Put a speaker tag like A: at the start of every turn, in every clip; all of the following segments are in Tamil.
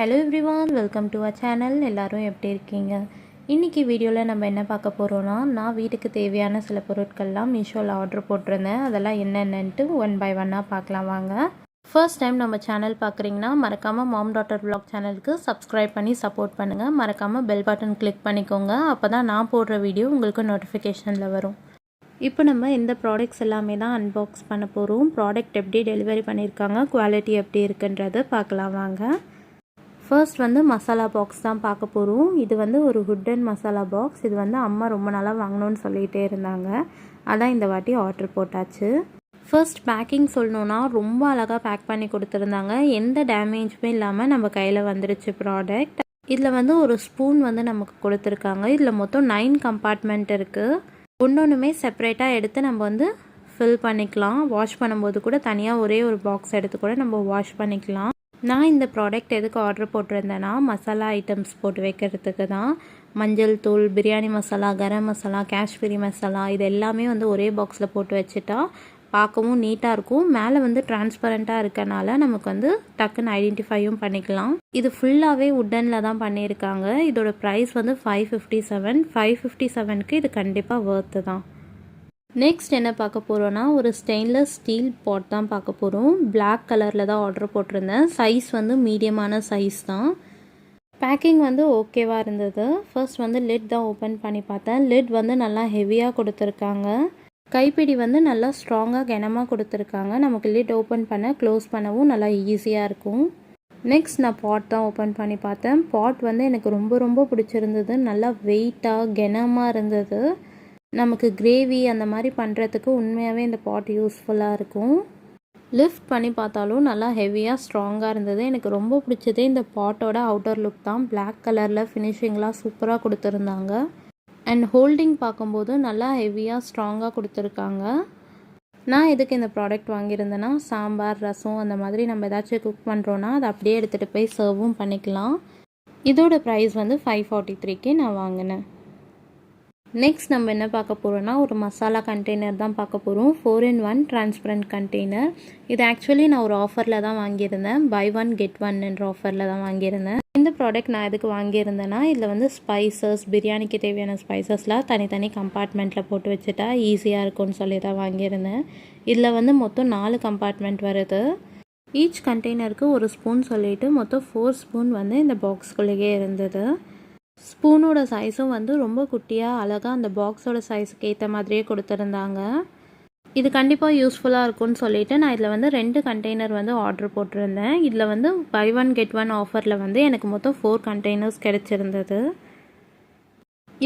A: Hello everyone welcome to a channel எல்லோரும் எப்படி இருக்கீங்க? இன்றைக்கி வீடியோவில் நம்ம என்ன பார்க்க போகிறோன்னா நான் வீட்டுக்கு தேவையான சில பொருட்கள்லாம் மீஷோவில் ஆர்டர் போட்டிருந்தேன். அதெல்லாம் என்னென்னன்ட்டு ஒன் பை ஒன்னாக பார்க்கலாம் வாங்க. ஃபர்ஸ்ட் டைம் நம்ம சேனல் பார்க்குறீங்கன்னா மறக்காமல் மாம் டாட்டர் பிளாக் சேனலுக்கு சப்ஸ்கிரைப் பண்ணி சப்போர்ட் பண்ணுங்கள் மறக்காமல் பெல் பட்டன் கிளிக் பண்ணிக்கோங்க. அப்போ தான் நான் போடுற வீடியோ உங்களுக்கு நோட்டிஃபிகேஷனில் வரும். இப்போ நம்ம இந்த ப்ராடக்ட்ஸ் எல்லாமே தான் அன்பாக்ஸ் பண்ண போகிறோம் ப்ராடக்ட் எப்படி டெலிவரி பண்ணியிருக்காங்க குவாலிட்டி எப்படி இருக்குன்றதை பார்க்கலாம் வாங்க. ஃபர்ஸ்ட் வந்து மசாலா பாக்ஸ் தான் பார்க்க போகிறோம் இது வந்து ஒரு ஹுட்டன் மசாலா பாக்ஸ் இது வந்து அம்மா ரொம்ப நாளாக வாங்கணும்னு சொல்லிகிட்டே இருந்தாங்க. அதான் இந்த வாட்டி ஆர்டர் போட்டாச்சு. ஃபர்ஸ்ட் பேக்கிங் சொல்லணுன்னா ரொம்ப அழகாக பேக் பண்ணி கொடுத்துருந்தாங்க. எந்த டேமேஜுமே இல்லாமல் நம்ம கையில் வந்துருச்சு ப்ராடக்ட் இதில் வந்து ஒரு ஸ்பூன் வந்து நமக்கு கொடுத்துருக்காங்க. இதில் மொத்தம் நைன் கம்பார்ட்மெண்ட் இருக்குது ஒன்று ஒன்றுமே செப்பரேட்டாக எடுத்து நம்ம வந்து ஃபில் பண்ணிக்கலாம். வாஷ் பண்ணும்போது கூட தனியாக ஒரே ஒரு பாக்ஸ் எடுத்து கூட நம்ம வாஷ் பண்ணிக்கலாம். நான் இந்த ப்ராடக்ட் எதுக்கு ஆர்டர் போட்டிருந்தேன்னா மசாலா ஐட்டம்ஸ் போட்டு வைக்கிறதுக்கு தான். மஞ்சள் தூள் பிரியாணி மசாலா கரம் மசாலா காஷ்மீரி மசாலா இது எல்லாமே வந்து ஒரே பாக்ஸில் போட்டு வச்சுட்டா பார்க்கவும் நீட்டாக இருக்கும். மேலே வந்து டிரான்ஸ்பரண்ட்டாக இருக்கனால நமக்கு வந்து டக்குன்னு ஐடென்டிஃபையும் பண்ணிக்கலாம். இது ஃபுல்லாகவே உட்டனில் தான் பண்ணியிருக்காங்க. இதோட ப்ரைஸ் வந்து five fifty seven five fifty செவனுக்கு இது கண்டிப்பாக ஒர்த்து தான். நெக்ஸ்ட் என்ன பார்க்க போகிறோன்னா ஒரு ஸ்டெயின்லெஸ் ஸ்டீல் பாட் தான் பார்க்க போகிறோம் பிளாக் கலரில் தான் ஆர்டர் போட்டிருந்தேன். சைஸ் வந்து மீடியமான சைஸ் தான். பேக்கிங் வந்து ஓகேவாக இருந்தது. ஃபர்ஸ்ட் வந்து லிட் தான் ஓப்பன் பண்ணி பார்த்தேன். லிட் வந்து நல்லா ஹெவியாக கொடுத்துருக்காங்க. கைப்பிடி வந்து நல்லா ஸ்ட்ராங்காக கனமாக கொடுத்துருக்காங்க. நமக்கு லிட் ஓப்பன் பண்ண க்ளோஸ் பண்ணவும் நல்லா ஈஸியாக இருக்கும். நெக்ஸ்ட் நான் பாட் தான் ஓப்பன் பண்ணி பார்த்தேன். பாட் வந்து எனக்கு ரொம்ப ரொம்ப பிடிச்சிருந்தது. நல்லா வெயிட்டாக கனமாக இருந்தது. நமக்கு கிரேவி அந்த மாதிரி பண்ணுறதுக்கு உண்மையாகவே இந்த பாட் யூஸ்ஃபுல்லாக இருக்கும். லிஃப்ட் பண்ணி பார்த்தாலும் நல்லா ஹெவியாக ஸ்ட்ராங்காக இருந்தது. எனக்கு ரொம்ப பிடிச்சதே இந்த பாட்டோட அவுட்டர் லுக் தான். பிளாக் கலரில் ஃபினிஷிங்லாம் சூப்பராக கொடுத்துருந்தாங்க. அண்ட் ஹோல்டிங் பார்க்கும்போது நல்லா ஹெவியாக ஸ்ட்ராங்காக கொடுத்துருக்காங்க. நான் எதுக்கு இந்த ப்ராடக்ட் வாங்கியிருந்தேன்னா சாம்பார் ரசம் அந்த மாதிரி நம்ம ஏதாச்சும் குக் பண்ணுறோன்னா அதை அப்படியே எடுத்துகிட்டு போய் சர்வும் பண்ணிக்கலாம். இதோட ப்ரைஸ் வந்து ஃபைவ் ஃபார்ட்டி த்ரீக்கு நான் வாங்கினேன். நெக்ஸ்ட் நம்ம என்ன பார்க்க போகிறோன்னா ஒரு மசாலா கண்டெய்னர் தான் பார்க்க போகிறோம் four in one transparent container இது ஆக்சுவலி நான் ஒரு ஆஃபரில் தான் வாங்கியிருந்தேன். பை ஒன் கெட் ஒன் என்ற ஆஃபரில் தான் வாங்கியிருந்தேன். இந்த ப்ராடக்ட் நான் எதுக்கு வாங்கியிருந்தேன்னா இதில் வந்து ஸ்பைசஸ் பிரியாணிக்கு தேவையான ஸ்பைசஸ்லாம் தனித்தனி கம்பார்ட்மெண்ட்டில் போட்டு வச்சுட்டா ஈஸியாக இருக்கும்னு சொல்லி தான் வாங்கியிருந்தேன். இதில் வந்து மொத்தம் நாலு கம்பார்ட்மெண்ட் வருது. ஈச் கண்டெய்னருக்கு ஒரு ஸ்பூன் சொல்லிவிட்டு மொத்தம் ஃபோர் ஸ்பூன் வந்து இந்த பாக்ஸ்குள்ளேயே இருந்தது. ஸ்பூனோட சைஸும் வந்து ரொம்ப குட்டியாக அழகாக அந்த பாக்ஸோட சைஸுக்கு ஏற்ற மாதிரியே கொடுத்துருந்தாங்க. இது கண்டிப்பாக யூஸ்ஃபுல்லாக இருக்கும்னு சொல்லிவிட்டு நான் இதில் வந்து ரெண்டு கண்டெய்னர் வந்து ஆர்டர் போட்டிருந்தேன். இதில் வந்து பை ஒன் கெட் ஒன் ஆஃபரில் வந்து எனக்கு மொத்தம் ஃபோர் கண்டெய்னர்ஸ் கிடச்சிருந்தது.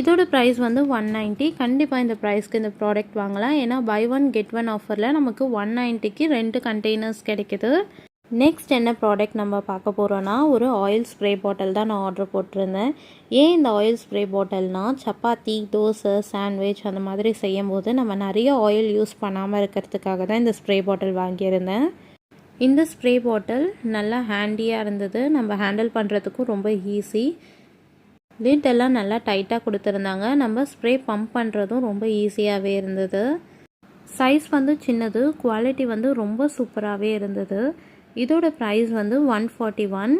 A: இதோட ப்ரைஸ் வந்து ஒன் நைன்ட்டி கண்டிப்பாக இந்த ப்ரைஸ்க்கு இந்த ப்ராடக்ட் வாங்கலாம். ஏன்னா பை ஒன் கெட் ஒன் ஆஃபரில் நமக்கு ஒன் நைன்ட்டிக்கு ரெண்டு கண்டெய்னர்ஸ் கிடைக்குது. நெக்ஸ்ட் என்ன ப்ராடக்ட் நம்ம பார்க்க போகிறோன்னா ஒரு ஆயில் ஸ்ப்ரே பாட்டில் தான் நான் ஆர்டர் போட்டிருந்தேன். ஏன் இந்த ஆயில் ஸ்ப்ரே பாட்டில்னா சப்பாத்தி தோசை சாண்ட்விச் அந்த மாதிரி செய்யும்போது நம்ம நிறைய ஆயில் யூஸ் பண்ணாமல் இருக்கிறதுக்காக தான் இந்த ஸ்ப்ரே பாட்டில் வாங்கியிருந்தேன். இந்த ஸ்ப்ரே பாட்டில் நல்லா ஹேண்டியாக இருந்தது. நம்ம ஹேண்டில் பண்ணுறதுக்கும் ரொம்ப ஈஸி லிட் எல்லாம் நல்லா டைட்டாக கொடுத்துருந்தாங்க. நம்ம ஸ்ப்ரே பம்ப் பண்ணுறதும் ரொம்ப ஈஸியாகவே இருந்தது. சைஸ் வந்து சின்னது குவாலிட்டி வந்து ரொம்ப சூப்பராகவே இருந்தது. இதோட ப்ரைஸ் வந்து ஒன் ஃபார்ட்டி ஒன்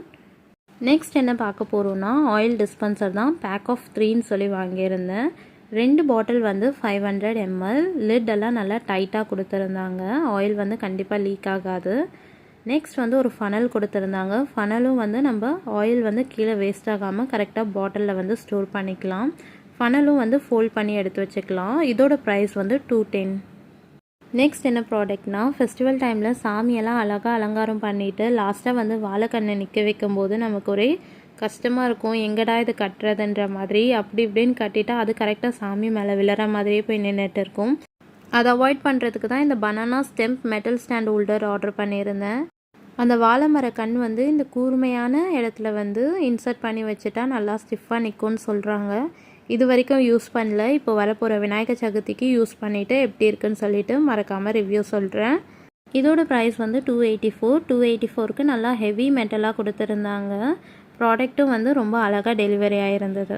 A: நெக்ஸ்ட் என்ன பார்க்க போகிறோன்னா ஆயில் டிஸ்பென்சர் தான் பேக் ஆஃப் த்ரீன்னு சொல்லி வாங்கியிருந்தேன். ரெண்டு பாட்டில் வந்து ஃபைவ் ஹண்ட்ரட் எம்எல் லிட் எல்லாம் நல்லா டைட்டாக கொடுத்துருந்தாங்க. ஆயில் வந்து கண்டிப்பாக லீக் ஆகாது. நெக்ஸ்ட் வந்து ஒரு ஃபனல் கொடுத்துருந்தாங்க. ஃபனலும் வந்து நம்ம ஆயில் வந்து கீழே வேஸ்ட் ஆகாமல் கரெக்டாக பாட்டிலில் வந்து ஸ்டோர் பண்ணிக்கலாம். ஃபனலும் வந்து ஃபோல்ட் பண்ணி எடுத்து வச்சுக்கலாம். இதோட ப்ரைஸ் வந்து டூ டென் நெக்ஸ்ட் என்ன ப்ராடக்ட்னா ஃபெஸ்டிவல் டைமில் சாமியெல்லாம் அழகாக அலங்காரம் பண்ணிவிட்டு லாஸ்ட்டாக வந்து வாழைக்கண்ணை நிற்க வைக்கும்போது நமக்கு ஒரே கஷ்டமாக இருக்கும். எங்கடா இது கட்டுறதுன்ற மாதிரி அப்படி இப்படின்னு கட்டிட்டா அது கரெக்டாக சாமி மேலே விழற மாதிரியே போய் நின்றுட்டு இருக்கும். அதை அவாய்ட் பண்ணுறதுக்கு தான் இந்த banana stem metal stand holder order பண்ணியிருந்தேன். அந்த வாழை மர கண் வந்து இந்த கூர்மையான இடத்துல வந்து இன்சர்ட் பண்ணி வச்சுட்டா நல்லா ஸ்டிஃபாக நிற்கும்னு சொல்கிறாங்க இது வரைக்கும் யூஸ் பண்ணல. இப்போ வரப்போகிற விநாயகர் சதுர்த்திக்கு யூஸ் பண்ணிவிட்டு எப்படி இருக்குன்னு சொல்லிட்டு மறக்காமல் ரிவ்யூ சொல்கிறேன் இதோட ப்ரைஸ் வந்து two eighty four two eighty ஃபோருக்கு நல்லா ஹெவி மெட்டலாக கொடுத்துருந்தாங்க. ப்ராடக்ட்டும் வந்து ரொம்ப அழகாக டெலிவரி ஆகிருந்தது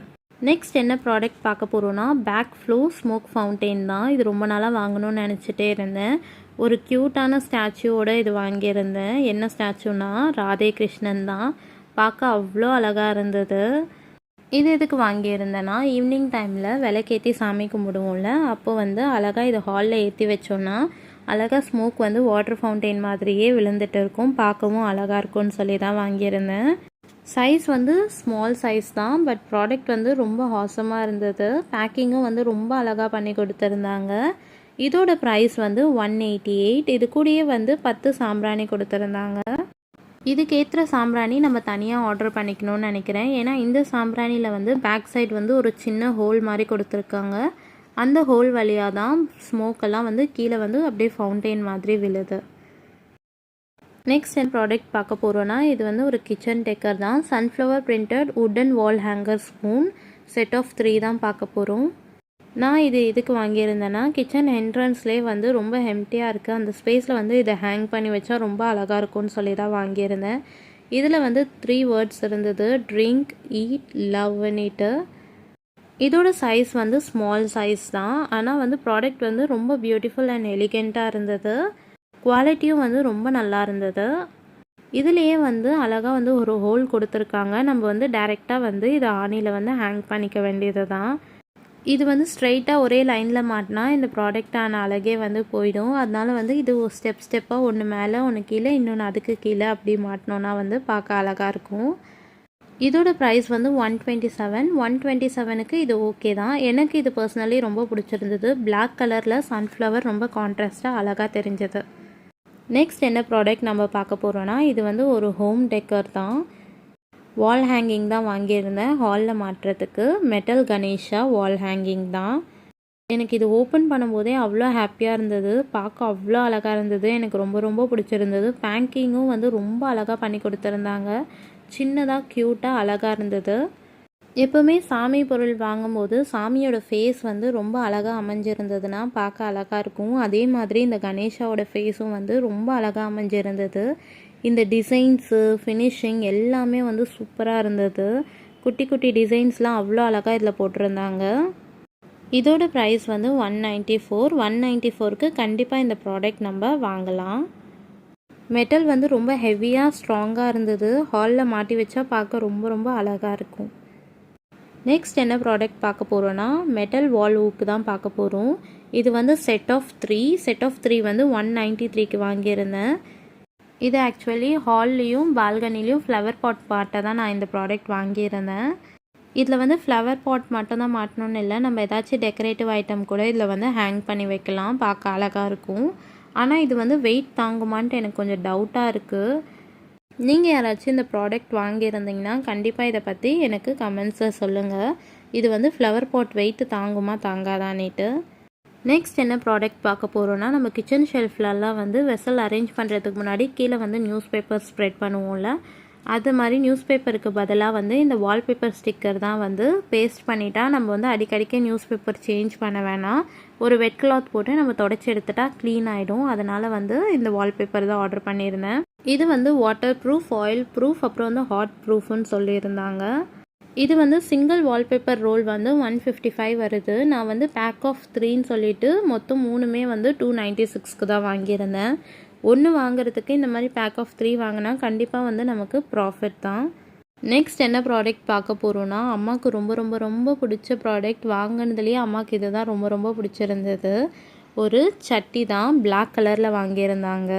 A: நெக்ஸ்ட் என்ன ப்ராடக்ட் பார்க்க போகிறோன்னா பேக் ஃப்ளோ ஸ்மோக் ஃபவுண்டெயின் தான். இது ரொம்ப நாளாக வாங்கணும்னு நினச்சிட்டே இருந்தேன். ஒரு க்யூட்டான ஸ்டாச்சுவோட இது வாங்கியிருந்தேன். என்ன ஸ்டாச்சுனா ராதே கிருஷ்ணன் தான். பார்க்க அவ்வளோ அழகாக இருந்தது. இது எதுக்கு வாங்கியிருந்தேன்னா ஈவினிங் டைமில் விளக்கேற்றி சாமி கும்பிடுவோம்ல. அப்போ வந்து அழகாக இது ஹாலில் ஏற்றி வச்சோன்னா அழகாக ஸ்மோக் வந்து வாட்டர் ஃபவுண்டெயின் மாதிரியே விழுந்துட்டு இருக்கும். பார்க்கவும் அழகாக இருக்கும்னு சொல்லி தான் வாங்கியிருந்தேன். சைஸ் வந்து ஸ்மால் சைஸ் தான் பட் ப்ராடக்ட் வந்து ரொம்ப ஹாசமாக இருந்தது. பேக்கிங்கும் வந்து ரொம்ப அழகாக பண்ணி கொடுத்துருந்தாங்க. இதோட ப்ரைஸ் வந்து ஒன் எயிட்டி எயிட் இது கூடயே வந்து பத்து சாம்பிராணி கொடுத்துருந்தாங்க. இதுக்கேற்ற சாம்பிராணி நம்ம தனியாக ஆர்டர் பண்ணிக்கணும்னு நினைக்கிறேன். ஏன்னா இந்த சாம்பிராணியில் வந்து பேக் சைடு வந்து ஒரு சின்ன ஹோல் மாதிரி கொடுத்துருக்காங்க. அந்த ஹோல் வழியாக தான் ஸ்மோக்கெல்லாம் வந்து கீழே வந்து அப்படியே ஃபவுண்டெயின் மாதிரி விழுது. நெக்ஸ்ட் என் ப்ராடக்ட் பார்க்க போகிறோன்னா இது வந்து ஒரு கிச்சன் டெக்கர் தான். Sunflower printed wooden wall hanger spoon set of three தான் பார்க்க போகிறோம் நான் இது எதுக்கு வாங்கியிருந்தேன்னா கிச்சன் என்ட்ரன்ஸ்லேயே வந்து ரொம்ப ஹெம்டியாக இருக்குது அந்த ஸ்பேஸில் வந்து இதை ஹேங் பண்ணி வச்சா ரொம்ப அழகாக இருக்கும்னு சொல்லி தான் வாங்கியிருந்தேன். இதில் வந்து த்ரீ வேர்ட்ஸ் இருந்தது. ட்ரிங்க் ஈட் லவ் இட்டு இதோட சைஸ் வந்து ஸ்மால் சைஸ் தான். ஆனால் வந்து ப்ராடக்ட் வந்து ரொம்ப பியூட்டிஃபுல் அண்ட் எலிகெண்ட்டாக இருந்தது. குவாலிட்டியும் வந்து ரொம்ப நல்லா இருந்தது. இதுலேயே வந்து அழகாக வந்து ஒரு ஹோல் கொடுத்துருக்காங்க. நம்ம வந்து டைரெக்டாக வந்து இதை ஆணியில் வந்து ஹேங் பண்ணிக்க வேண்டியது தான் இது வந்து ஸ்ட்ரைட்டாக ஒரே லைனில் மாட்டினா இந்த ப்ராடக்டான அழகே வந்து போயிடும். அதனால வந்து இது ஸ்டெப் ஸ்டெப்பாக ஒன்று மேலே ஒன்று கீழே இன்னொன்று அதுக்கு கீழே அப்படி மாட்டினோன்னா வந்து பார்க்க அழகாக இருக்கும். இதோட ப்ரைஸ் வந்து one twenty seven one twenty செவனுக்கு இது ஓகே தான். எனக்கு இது பர்சனலி ரொம்ப பிடிச்சிருந்தது. பிளாக் கலரில் சன்ஃப்ளவர் ரொம்ப கான்ட்ராஸ்ட்டாக அழகாக தெரிஞ்சது. நெக்ஸ்ட் என்ன ப்ராடக்ட் நம்ம பார்க்க போகிறோன்னா இது வந்து ஒரு ஹோம் டெக்கர் தான். வால் ஹேங்கிங் தான் வாங்கியிருந்தேன். ஹாலில் மாட்டுறதுக்கு மெட்டல் கணேஷா வால் ஹேங்கிங் தான். எனக்கு இது ஓப்பன் பண்ணும்போதே அவ்வளோ ஹாப்பியாக இருந்தது. பார்க்க அவ்வளோ அழகாக இருந்தது. எனக்கு ரொம்ப ரொம்ப பிடிச்சிருந்தது. பேங்கிங்கும் வந்து ரொம்ப அழகாக பண்ணி கொடுத்துருந்தாங்க. சின்னதாக க்யூட்டாக அழகாக இருந்தது. எப்போவுமே சாமி பொருள் வாங்கும்போது சாமியோட ஃபேஸ் வந்து ரொம்ப அழகாக அமைஞ்சிருந்ததுன்னா பார்க்க அழகாக இருக்கும். அதே மாதிரி இந்த கணேஷாவோட ஃபேஸும் வந்து ரொம்ப அழகாக அமைஞ்சிருந்தது. இந்த டிசைன்ஸு ஃபினிஷிங் எல்லாமே வந்து சூப்பராக இருந்தது. குட்டி குட்டி டிசைன்ஸ்லாம் அவ்வளோ அழகாக இதில் போட்டிருந்தாங்க. இதோட ப்ரைஸ் வந்து one ninety four one ninety ஃபோருக்கு கண்டிப்பாக இந்த ப்ராடக்ட் நம்ம வாங்கலாம். மெட்டல் வந்து ரொம்ப ஹெவியாக ஸ்ட்ராங்காக இருந்தது. ஹாலில் மாட்டி வச்சா பார்க்க ரொம்ப ரொம்ப அழகாக இருக்கும். நெக்ஸ்ட் என்ன ப்ராடக்ட் பார்க்க போகிறோன்னா மெட்டல் வால் ஊக்கு தான் பார்க்க போகிறோம் இது வந்து set of three set of three வந்து ஒன் நைன்ட்டி த்ரீக்கு வாங்கியிருந்தேன். இது ஆக்சுவலி ஹால்லேயும் பால்கனிலையும் ஃப்ளவர் பாட் பாட்டை தான் நான் இந்த ப்ராடக்ட் வாங்கியிருந்தேன். இதில் வந்து ஃப்ளவர் பாட் மட்டும்தான் மாட்டணும்னு இல்லை. நம்ம ஏதாச்சும் டெக்கரேட்டிவ் ஐட்டம் கூட இதில் வந்து ஹேங் பண்ணி வைக்கலாம். பார்க்க அழகாக இருக்கும். ஆனால் இது வந்து வெயிட் தாங்குமான்ட்டு எனக்கு கொஞ்சம் டவுட்டாக இருக்குது நீங்கள் யாராச்சும் இந்த ப்ராடக்ட் வாங்கியிருந்தீங்கன்னா கண்டிப்பாக இதை பற்றி எனக்கு கமெண்ட்ஸை சொல்லுங்கள் இது வந்து ஃப்ளவர் பாட் வெயிட் தாங்குமா தாங்காதான்னுட்டு. நெக்ஸ்ட் என்ன ப்ராடக்ட் பார்க்க போகிறோன்னா நம்ம கிச்சன் ஷெல்ஃப்லலாம் வந்து வெசல் அரேஞ்ச் பண்ணுறதுக்கு முன்னாடி கீழே வந்து நியூஸ் பேப்பர் ஸ்ப்ரெட் பண்ணுவோம்ல. அது மாதிரி நியூஸ் பேப்பருக்கு பதிலாக வந்து இந்த வால்பேப்பர் ஸ்டிக்கர் தான் வந்து பேஸ்ட் பண்ணிட்டா நம்ம வந்து அடிக்கடிக்க நியூஸ் பேப்பர் சேஞ்ச் பண்ண வேணாம். ஒரு வெட் கிளாத் போட்டு நம்ம தொடச்சி எடுத்துட்டா க்ளீன் ஆகிடும் அதனால் வந்து இந்த வால்பேப்பர் தான் ஆர்டர் பண்ணியிருந்தேன். இது வந்து வாட்டர் ப்ரூஃப் ஆயில் ப்ரூஃப் அப்புறம் வந்து ஹாட் ப்ரூஃப்னு சொல்லியிருந்தாங்க. இது வந்து சிங்கிள் வால்பேப்பர் ரோல் வந்து ஒன் ஃபிஃப்டி ஃபைவ் வருது. நான் வந்து பேக் ஆஃப் த்ரீன்னு சொல்லிட்டு மொத்தம் மூணுமே வந்து டூ நைன்ட்டி சிக்ஸ்க்கு தான் வாங்கியிருந்தேன். ஒன்று வாங்குறதுக்கு இந்த மாதிரி பேக் ஆஃப் த்ரீ வாங்கினா கண்டிப்பாக வந்து நமக்கு ப்ராஃபிட் தான். நெக்ஸ்ட் என்ன ப்ராடக்ட் பார்க்க போகிறோன்னா அம்மாவுக்கு ரொம்ப ரொம்ப ரொம்ப பிடிச்ச ப்ராடக்ட் வாங்கினதுலேயே அம்மாவுக்கு இது தான் ரொம்ப ரொம்ப பிடிச்சிருந்தது. ஒரு சட்டி தான் பிளாக் கலரில் வாங்கியிருந்தாங்க.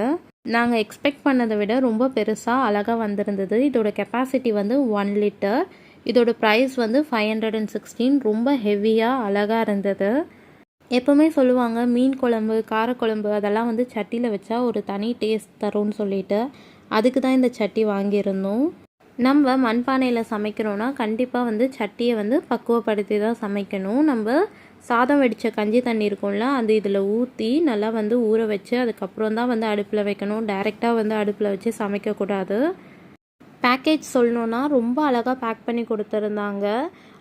A: நாங்கள் எக்ஸ்பெக்ட் பண்ணதை விட ரொம்ப பெருசாக அழகாக வந்திருந்தது. இதோட கெப்பாசிட்டி வந்து ஒன் லிட்டர் இதோட ப்ரைஸ் வந்து ஃபைவ் ஹண்ட்ரட் அண்ட் சிக்ஸ்டீன் ரொம்ப ஹெவியாக அழகாக இருந்தது. எப்போவுமே சொல்லுவாங்க மீன் குழம்பு காரக்குழம்பு அதெல்லாம் வந்து சட்டியில் வச்சா ஒரு தனி டேஸ்ட் தரும்னு சொல்லிட்டு அதுக்கு தான் இந்த சட்டி வாங்கியிருந்தோம். நம்ம மண்பானையில் சமைக்கிறோன்னா கண்டிப்பாக வந்து சட்டியை வந்து பக்குவப்படுத்தி தான் சமைக்கணும். நம்ம சாதம் வடித்த கஞ்சி தண்ணி இருக்கும்ல அது இதில் ஊற்றி நல்லா வந்து ஊற வச்சு அதுக்கப்புறம் தான் வந்து அடுப்பில் வைக்கணும். டைரெக்டாக வந்து அடுப்பில் வச்சு சமைக்கக்கூடாது. பேக்கேஜ் சொல்லணுன்னா ரொம்ப அழகாக பேக் பண்ணி கொடுத்துருந்தாங்க.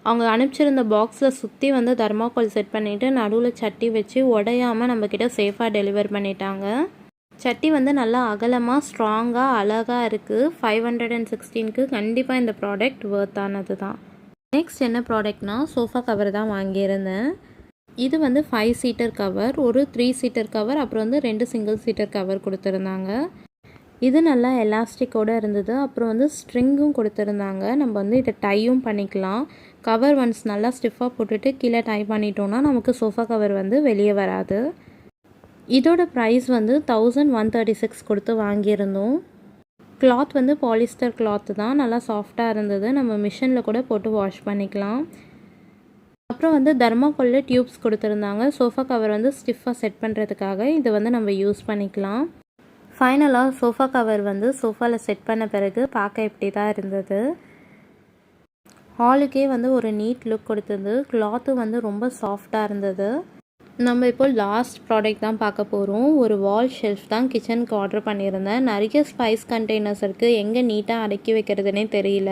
A: அவங்க அனுப்பிச்சிருந்த பாக்ஸில் சுற்றி வந்து தர்மாக்கோல் செட் பண்ணிவிட்டு நடுவில் சட்டி வச்சு உடையாமல் நம்மக்கிட்ட சேஃபாக டெலிவர் பண்ணிட்டாங்க. சட்டி வந்து நல்லா அகலமாக ஸ்ட்ராங்காக அழகாக இருக்குது ஃபைவ் ஹண்ட்ரட் அண்ட் சிக்ஸ்டீனுக்கு கண்டிப்பாக இந்த ப்ராடக்ட் வேர்த்தானது தான் நெக்ஸ்ட் என்ன ப்ராடக்ட்னா சோஃபா கவர் தான் வாங்கியிருந்தேன். இது வந்து ஃபைவ் சீட்டர் கவர் ஒரு த்ரீ சீட்டர் கவர் அப்புறம் வந்து ரெண்டு சிங்கிள் சீட்டர் கவர் கொடுத்துருந்தாங்க. இது நல்லா எலாஸ்டிக்கோடு இருந்தது. அப்புறம் வந்து ஸ்ட்ரிங்கும் கொடுத்துருந்தாங்க. நம்ம வந்து இதை டையும் பண்ணிக்கலாம். கவர் ஒன்ஸ் நல்லா ஸ்டிஃபாக போட்டுட்டு கீழே டை பண்ணிட்டோம்னா நமக்கு சோஃபா கவர் வந்து வெளியே வராது. இதோட ப்ரைஸ் வந்து தௌசண்ட் ஒன் தேர்ட்டி சிக்ஸ் கொடுத்து வாங்கியிருந்தோம். கிளாத் வந்து பாலிஸ்டர் கிளாத்து தான். நல்லா சாஃப்டாக இருந்தது. நம்ம மிஷினில் கூட போட்டு வாஷ் பண்ணிக்கலாம். அப்புறம் வந்து தர்மாக்கோலில் டியூப்ஸ் கொடுத்துருந்தாங்க. சோஃபா கவர் வந்து ஸ்டிஃபாக செட் பண்ணுறதுக்காக இதை வந்து நம்ம யூஸ் பண்ணிக்கலாம். ஃபைனலாக சோஃபா கவர் வந்து சோஃபாவில் செட் பண்ண பிறகு பார்க்க இப்படி தான் இருந்தது? ஹாலுக்கே வந்து ஒரு நீட் லுக் கொடுத்தது. கிளாத்து வந்து ரொம்ப சாஃப்டாக இருந்தது. நம்ம இப்போ லாஸ்ட் ப்ராடக்ட் தான் பார்க்க போகிறோம் ஒரு வால் ஷெல்ஃப் தான் கிச்சனுக்கு ஆர்டர் பண்ணியிருந்தேன். நிறைய ஸ்பைஸ் கண்டெய்னர்ஸ் இருக்குது எங்கே நீட்டாக அடக்கி வைக்கிறதுனே தெரியல.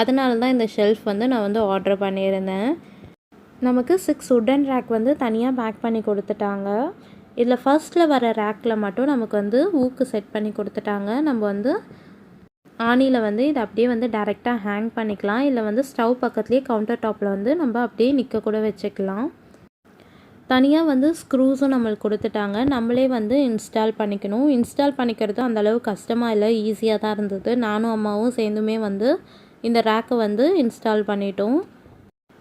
A: அதனால தான் இந்த ஷெல்ஃப் வந்து நான் வந்து ஆர்டர் பண்ணியிருந்தேன். நமக்கு சிக்ஸ் உட்டன் ரேக் வந்து தனியாக பேக் பண்ணி கொடுத்துட்டாங்க. இதில் ஃபர்ஸ்ட்டில் வர ரேக்கில் மட்டும் நமக்கு வந்து ஊக்கு செட் பண்ணி கொடுத்துட்டாங்க. நம்ம வந்து ஆணியில் வந்து இதை அப்படியே வந்து டேரெக்டாக ஹேங் பண்ணிக்கலாம். இல்லை வந்து ஸ்டவ் பக்கத்துலேயே கவுண்டர் டாப்பில் வந்து நம்ம அப்படியே நிற்க கூட வச்சுக்கலாம். தனியாக வந்து ஸ்க்ரூஸும் நம்மளுக்கு கொடுத்துட்டாங்க. நம்மளே வந்து இன்ஸ்டால் பண்ணிக்கணும். இன்ஸ்டால் பண்ணிக்கிறது அந்தளவு கஷ்டமாக இல்லை. ஈஸியாக தான் இருந்தது. நானும் அம்மாவும் சேர்ந்துமே வந்து இந்த ரேக்கை வந்து இன்ஸ்டால் பண்ணிட்டோம்.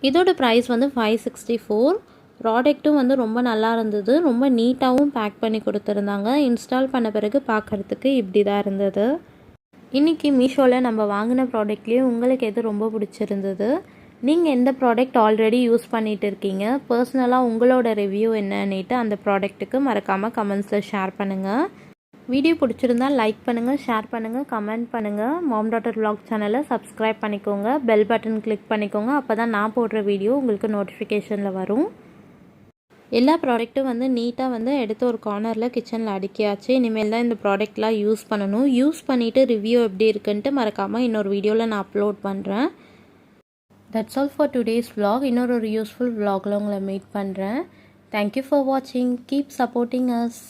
A: இதோட ப்ரைஸ் வந்து ஃபைவ் சிக்ஸ்டி ஃபோர் ப்ராடக்ட்டும் வந்து ரொம்ப நல்லா இருந்தது. ரொம்ப நீட்டாகவும் பேக் பண்ணி கொடுத்துருந்தாங்க. இன்ஸ்டால் பண்ண பிறகு பார்க்குறதுக்கு இப்படி தான் இருந்தது. இன்றைக்கி மீஷோவில் நம்ம வாங்கின ப்ராடக்ட்லேயே உங்களுக்கு எது ரொம்ப பிடிச்சிருந்தது? நீங்கள் எந்த ப்ராடக்ட் ஆல்ரெடி யூஸ் பண்ணிகிட்டு இருக்கீங்க? பர்சனலாக உங்களோட ரிவ்யூ என்னன்னுட்டு அந்த ப்ராடக்ட்டுக்கு மறக்காமல் கமெண்ட்ஸில் ஷேர் பண்ணுங்கள் வீடியோ பிடிச்சிருந்தா லைக் பண்ணுங்கள் ஷேர் பண்ணுங்கள் கமெண்ட் பண்ணுங்கள் மாம் டாட்டர் vlog சேனலை சப்ஸ்கிரைப் பண்ணிக்கோங்க. பெல் பட்டன் கிளிக் பண்ணிக்கோங்க. அப்போ தான் நான் போடுற வீடியோ உங்களுக்கு நோட்டிஃபிகேஷனில் வரும். எல்லா ப்ராடக்ட்டும் வந்து நீட்டாக வந்து எடுத்து ஒரு கார்னரில் கிச்சனில் அடுக்கியாச்சு. இனிமேல் தான் இந்த ப்ராடக்ட்லாம் யூஸ் பண்ணணும். யூஸ் பண்ணிவிட்டு ரிவ்யூ எப்படி இருக்குன்ட்டு மறக்காமல் இன்னொரு வீடியோவில் நான் அப்லோட் பண்ணுறேன் that's all for today's vlog. இன்னொரு ஒரு யூஸ்ஃபுல் vlogல உங்களை மீட் பண்ணுறேன் தேங்க்யூ ஃபார் வாட்சிங் கீப் சப்போர்ட்டிங் அஸ்